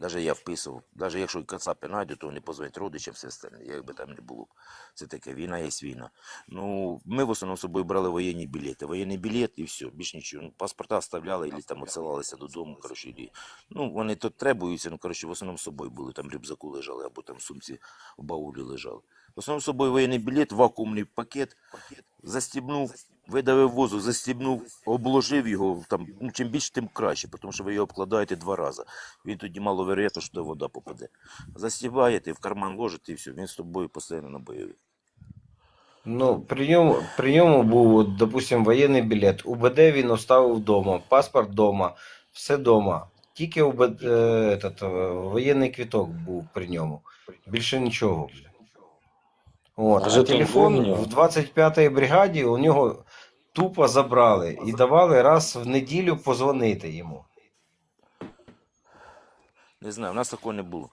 Навіть я вписував, навіть якщо кацапи знайдуть, то вони позвонять родичам, все остальне, як би там не було. Це таке, війна є війна. Ну, ми в основному з собою брали воєнні білети. Воєнний білет і все, більш нічого. Ну, паспорта оставляли, і там відсилалися додому, коротше, і, ну, вони тут требуються, ну, коротше, в основному з собою були, там рюкзаку лежали, або там в сумці в баулі лежали. В основному з собою воєнний білет, вакуумний пакет, застібнув, видавив возу, застібнув, обложив його. Там, ну, чим більше, тим краще, тому що ви його обкладаєте два рази. Він тоді мало вероятно, що вода попаде. Застібаєте, в карман ложите і все, він з тобою постійно на бойові. Ну, при ньому, при ньому був, от, допустим, воєнний білет. УБД він оставив вдома, паспорт вдома, все вдома. Тільки УБД, е, этот, е, воєнний квіток був при ньому. Більше нічого. От. А А, телефон в 25-й бригаді у нього тупо забрали і давали раз в неділю позвонити йому. Не знаю, у нас такого не було.